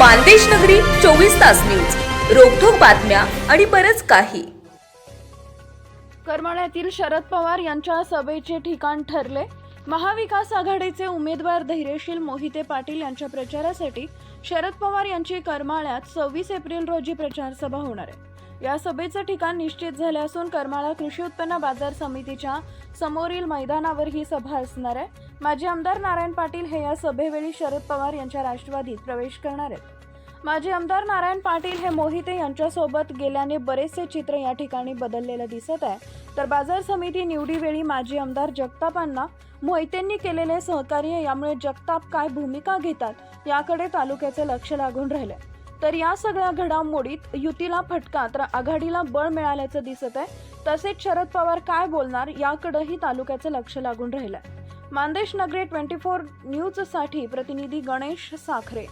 मानदेश नगरी चोवीस तास न्यूज. रोखोक बातम्या आणि बरच काही. करमाळ्यातील शरद पवार यांच्या सभेचे ठिकाण ठरले. महाविकास आघाडीचे उमेदवार धैर्यशील मोहिते पाटील यांच्या प्रचारासाठी शरद पवार यांची करमाळ्यात सव्वीस एप्रिल रोजी प्रचार सभा होणार आहे. या सभेचं ठिकाण निश्चित झाले असून करमाळा कृषी उत्पन्न बाजार समितीच्या समोरील मैदानावर ही सभा असणार आहे. माजी आमदार नारायण पाटील हे या सभेवेळी शरद पवार यांच्या राष्ट्रवादीत प्रवेश करणार आहेत. माजी आमदार नारायण पाटील हे मोहिते यांच्यासोबत गेल्याने बरेचसे चित्र या ठिकाणी बदललेलं दिसत आहे. तर बाजार समिती निवडीवेळी माजी आमदार जगतापांना मोहितेंनी केलेले सहकार्य यामुळे जगताप काय भूमिका घेतात याकडे तालुक्याचे लक्ष लागून राहिले. तर या सगळ्या घडामोडीत युतीला फटका तर आघाडीला बळ मिळाल्याचं दिसत आहे. तसेच शरद पवार काय बोलणार याकडेही तालुक्याचं लक्ष लागून राहिलं. मानदेश नगरे ट्वेंटी फोर न्यूजसाठी प्रतिनिधी गणेश साखरे.